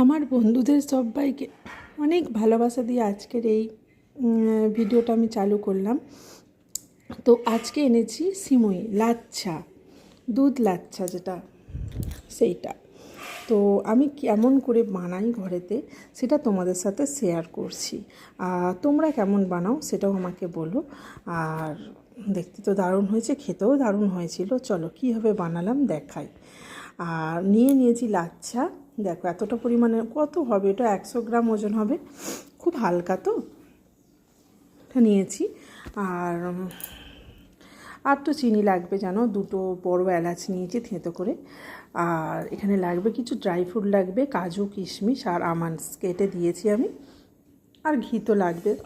আমার বন্ধুদের সবাইকে অনেক ভালোবাসা দিয়ে আজকের এই ভিডিওটা আমি চালু করলাম। তো আজকে এনেছি সিমুই, লাচ্ছা, দুধ লাচ্ছা যেটা, সেইটা। তো আমি কেমন করে বানাই ঘরেতে সেটা তোমাদের সাথে শেয়ার করছি। আর তোমরা কেমন বানাও সেটাও আমাকে বলো। আর দেখতে তো দারুণ হয়েছে, খেতেও দারুণ হয়েছিল। চলো কীভাবে বানালাম দেখাই। আর নিয়ে নিয়েছি লাচ্ছা। দেখো, এতটা পরিমাণে কত হবে? এটা একশো গ্রাম ওজন হবে। খুব হালকা তো। এটা নিয়েছি। আর আর তো চিনি লাগবে, জানো? দুটো বড় এলাচ নিয়েছি থেঁতো করে। আর এখানে লাগবে কিছু ড্রাই ফ্রুট লাগবে, কাজু, কিশমিশ আর আমন্ডস। কেটে দিয়েছি আমি। আর ঘি তো লাগবে।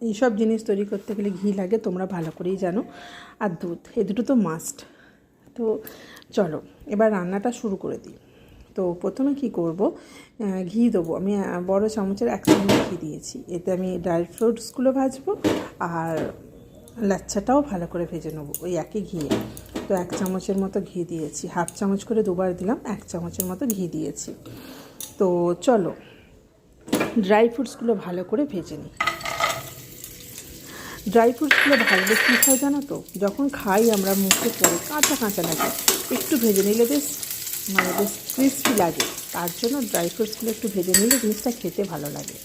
এইসব জিনিস তৈরি করতে গেলে ঘি লাগে, তোমরা ভালো করেই জানো। আর দুধ এই দুটো তো মাস্ট তো চলো, এবার রান্নাটা শুরু করে দিই। তো প্রথমে কি করব? ঘি দেবো। আমি বড় চামচের এক চামচ ঘি দিয়েছি। এতে আমি ড্রাই ফ্রুটসগুলো ভাজবো আর লাচ্ছাটাও ভালো করে ভেজে নেব ওই একই ঘিয়ে। তো এক চামচের মতো ঘি দিয়েছি। হাফ চামচ করে দুবার দিলাম, এক চামচের মতো ঘি দিয়েছি। তো চলো ড্রাই ফ্রুটসগুলো ভালো করে ভেজে নিই। ড্রাই ফ্রুটসগুলো ভাজলে কী হয় জানো তো? যখন খাই আমরা মুখে পড়ে কাঁচা কাঁচা লাগে। একটু ভেজে নিলে বেশ মানে বেশ ক্রিস্পি লাগে। তার জন্য ড্রাই ফ্রুটসগুলো একটু ভেজে নিলে জিনিসটা খেতে ভালো লাগে।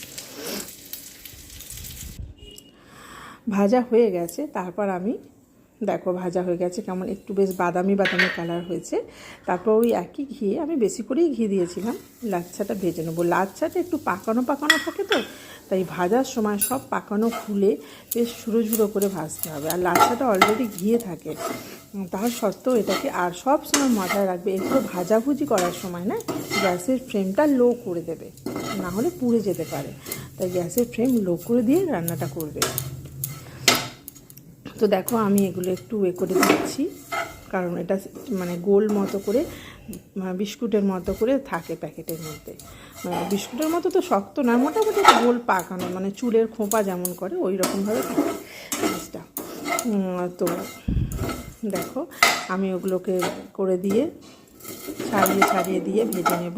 ভাজা হয়ে গেছে। তারপর আমি, দেখো ভাজা হয়ে গেছে কেমন, একটু বেশ বাদামি বাদামি কালার হয়েছে। তারপর ওই একই ঘিয়ে আমি বেশি করেই ঘি দিয়েছিলাম। লাচ্ছাটা ভেজে নেব। লাচ্ছাটা একটু পাকানো পাকানো থাকে তো, তাই ভাজার সময় সব পাকানো খুলে বেশ ঝুড়ো করে ভাজতে হবে। আর লাচ্ছাটা অলরেডি ঘিয়ে থাকে। তার সত্ত্বেও এটাকে আর সব সময় মাথায় রাখবে এগুলো ভাজাভুজি করার সময় না গ্যাসের ফ্লেমটা লো করে দেবে, না হলে পুড়ে যেতে পারে। তাই গ্যাসের ফ্লেম লো করে দিয়ে রান্নাটা করবে। তো দেখো আমি এগুলো একটু এ করে দিচ্ছি, কারণ এটা মানে গোল মতো করে বিস্কুটের মতো করে থাকে প্যাকেটের মধ্যে। মানে বিস্কুটের মতো তো শক্ত না, মোটামুটি একটা গোল পাকানো মানে চুলের খোঁপা যেমন করে, ওই রকমভাবে থাকে জিনিসটা। তো দেখো, আমি ওগুলোকে করে দিয়ে ছাড়িয়ে ছাড়িয়ে দিয়ে ভেজে নেব।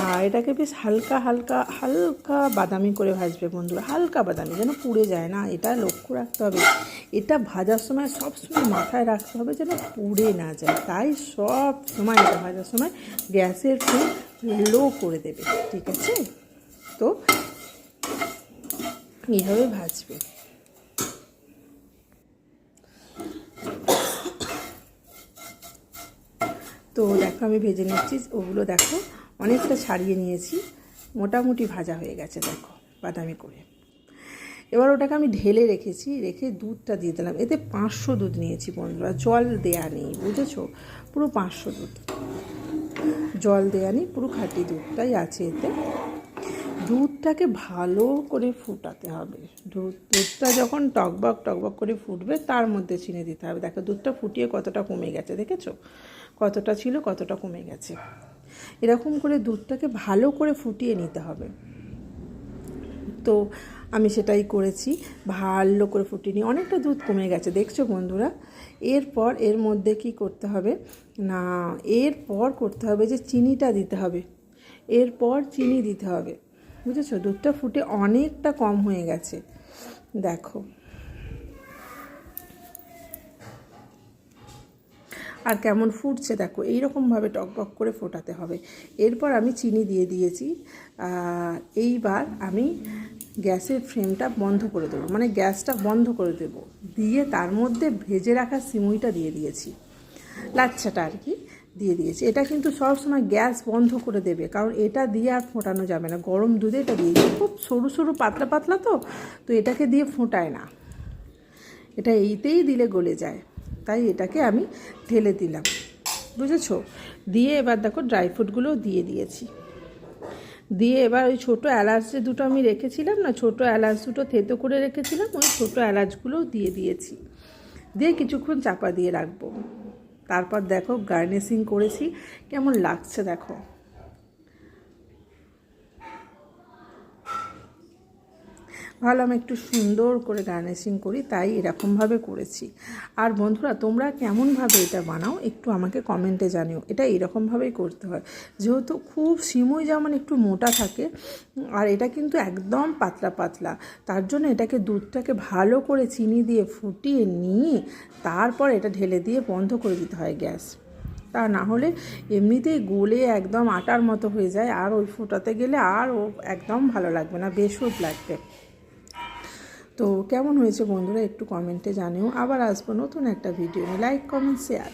আর এটাকে বেশ হালকা হালকা হালকা বাদামি করে ভাজবে বন্ধুরা। হালকা বাদামি যেন পুড়ে যায় না, এটা লক্ষ্য রাখতে হবে। এটা ভাজার সময় সব সময় মাথায় রাখতে হবে যেন পুড়ে না যায়। তাই সব সময় এটা ভাজার সময় গ্যাসের ফ্লেম লো করে দেবে, ঠিক আছে? তো এইভাবে ভাজবে। তো দেখো আমি ভেজে নিচ্ছি, ওগুলো দেখো অনেকটা ছাড়িয়ে নিয়েছি, মোটামুটি ভাজা হয়ে গেছে, দেখো বাদামি করে। এবার ওটাকে আমি ঢেলে রেখেছি, রেখে দুধটা দিয়ে দিলাম। এতে পাঁচশো দুধ নিয়েছি বন্ধুরা, জল দেয়া নেই, বুঝেছ? পুরো পাঁচশো দুধ। জল দেয়া নেই, পুরো খাঁটি দুধটাই আছে এতে। দুধটাকে ভালো করে ফুটাতে হবে। দুধ, দুধটা যখন টকবক টকবক করে ফুটবে, তার মধ্যে চিনি দিতে হবে। দেখো দুধটা ফুটিয়ে কতটা কমে গেছে, দেখেছ? কতটা ছিল, কতটা কমে গেছে। এরকম করে দুধটাকে ভালো করে ফুটিয়ে নিতে হবে। তো আমি সেটাই করেছি, ভালো করে ফুটিয়ে নিয়ে অনেকটা দুধ কমে গেছে। দেখছ বন্ধুরা, এরপর এর মধ্যে কি করতে হবে? না, এরপর করতে হবে যে চিনিটা দিতে হবে। এরপর চিনি দিতে হবে। বুঝেছ? দুধটা ফুটে অনেকটা কম হয়ে গেছে। দেখো আর কেমন ফুটছে দেখো, এইরকমভাবে টকবক করে ফোটাতে হবে। এরপর আমি চিনি দিয়ে দিয়েছি। এইবার আমি গ্যাসের ফ্লেমটা বন্ধ করে দেবো মানে গ্যাসটা বন্ধ করে দেব। দিয়ে তার মধ্যে ভেজে রাখা সিমুইটা দিয়ে দিয়েছি। লাচ্ছাটা আর কি দিয়ে দিয়েছি। এটা কিন্তু সবসময় গ্যাস বন্ধ করে দেবে, কারণ এটা দিয়ে আর ফোটানো যাবে না। গরম দুধে এটা দিয়ে খুব সরু সরু পাতলা পাতলা তো তো এটাকে দিয়ে ফোটায় না। এটা এইতেই দিলে গলে যায়। তাই এটাকে আমি ঢেলে দিলাম। বুঝেছ? দিয়ে এবার দেখো ড্রাই ফ্রুটগুলোও দিয়ে দিয়েছি। দিয়ে এবার ওই ছোটো এলাচ যে দুটো আমি রেখেছিলাম না, ছোটো এলাচ দুটো থেতো করে রেখেছিলাম, ওই ছোটো এলাচগুলোও দিয়ে দিয়েছি। দিয়ে কিছুক্ষণ চাপা দিয়ে রাখব। তারপর দেখো গার্নিশিং করেছি। কেমন লাগছে দেখো। ভাবলাম একটু সুন্দর করে গার্নিশিং করি, তাই এরকমভাবে করেছি। আর বন্ধুরা, তোমরা কেমনভাবে এটা বানাও, একটু আমাকে কমেন্টে জানিও। এটা এরকমভাবেই করতে হয়। যেহেতু খুব সিমুই যেমন একটু মোটা থাকে, আর এটা কিন্তু একদম পাতলা পাতলা। তার জন্য এটাকে দুধটাকে ভালো করে চিনি দিয়ে ফুটিয়ে নিয়ে, তারপর এটা ঢেলে দিয়ে বন্ধ করে দিতে হয় গ্যাস। তা না হলে এমনিতেই গলে একদম আটার মতো হয়ে যায়, আর ওই ফোটাতে গেলে আর ও একদম ভালো লাগবে না বেসুদ লাগবে। তো কেমন হয়েছে বন্ধুরা একটু কমেন্টে জানিও। আবার আসব নতুন একটা ভিডিও লাইক কমেন্ট শেয়ার